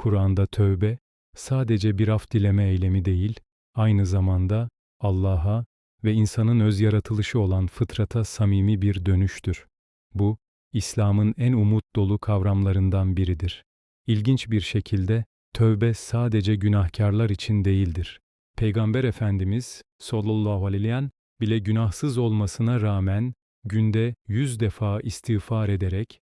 Kur'an'da tövbe sadece bir af dileme eylemi değil, aynı zamanda Allah'a ve insanın öz yaratılışı olan fıtrata samimi bir dönüştür. Bu, İslam'ın en umut dolu kavramlarından biridir. İlginç bir şekilde tövbe sadece günahkarlar için değildir. Peygamber Efendimiz sallallahu aleyhi bile günahsız olmasına rağmen günde yüz defa istiğfar ederek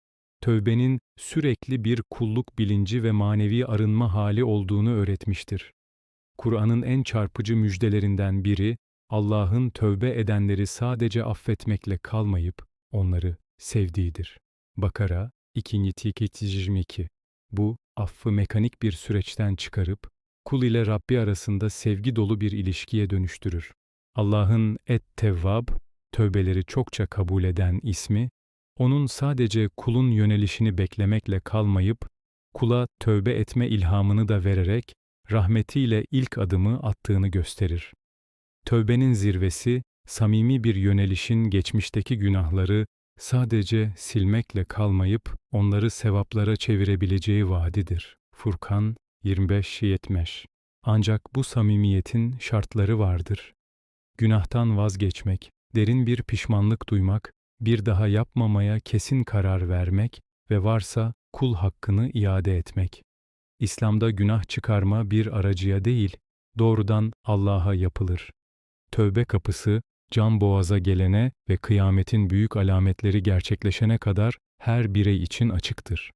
tövbenin sürekli bir kulluk bilinci ve manevi arınma hali olduğunu öğretmiştir. Kur'an'ın en çarpıcı müjdelerinden biri, Allah'ın tövbe edenleri sadece affetmekle kalmayıp onları sevdiğidir. Bakara 2. Bu, affı mekanik bir süreçten çıkarıp, kul ile Rabbi arasında sevgi dolu bir ilişkiye dönüştürür. Allah'ın Et-Tevvab, tövbeleri çokça kabul eden ismi, onun sadece kulun yönelişini beklemekle kalmayıp, kula tövbe etme ilhamını da vererek, rahmetiyle ilk adımı attığını gösterir. Tövbenin zirvesi, samimi bir yönelişin geçmişteki günahları sadece silmekle kalmayıp onları sevaplara çevirebileceği vaadidir. Furkan 25-70 Ancak bu samimiyetin şartları vardır. Günahtan vazgeçmek, derin bir pişmanlık duymak, bir daha yapmamaya kesin karar vermek ve varsa kul hakkını iade etmek. İslam'da günah çıkarma bir aracıya değil, doğrudan Allah'a yapılır. Tövbe kapısı, can boğaza gelene ve kıyametin büyük alametleri gerçekleşene kadar her birey için açıktır.